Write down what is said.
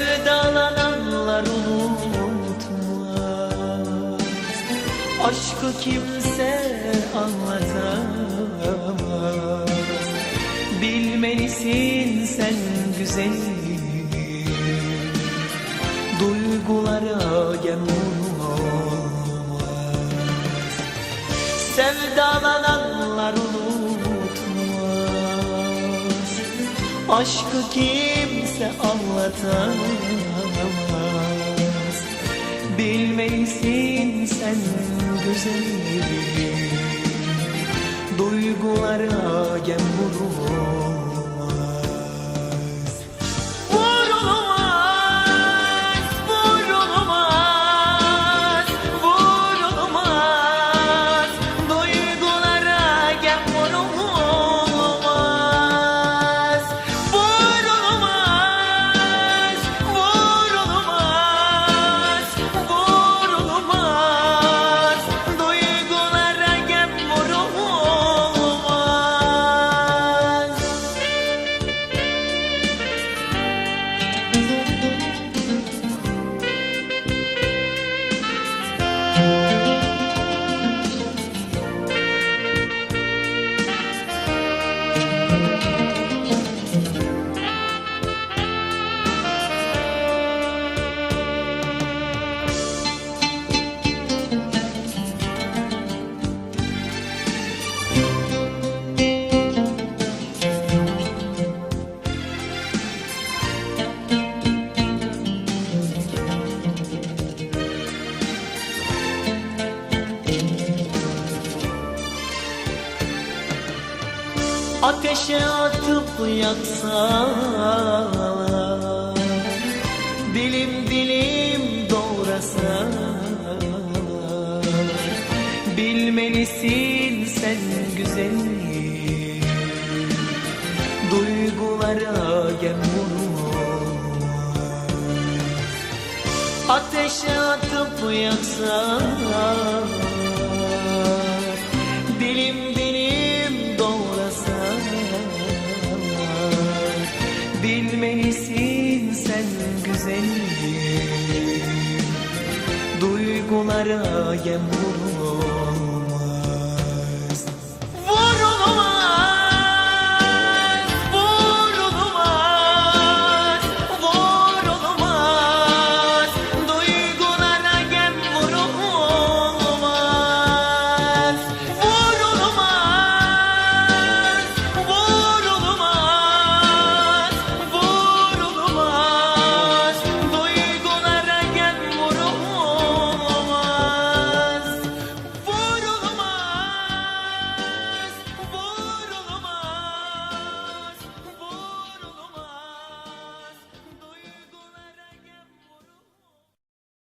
Sevdalananlar unutmaz. Aşkı kimse anlatamaz. Bilmelisin sen güzelim. Duygulara gem olmaz. Sevdalananlar unutmaz. Aşkı kimse anlatamaz. Bilmelisin sen güzelim. Duygulara gem vurulmaz Ateşe atıp yaksalar Dilim dilim doğrasalar. Bilmelisin sen güzelim Duygulara gem Ateşe atıp yaksalar dilim yem vurmaz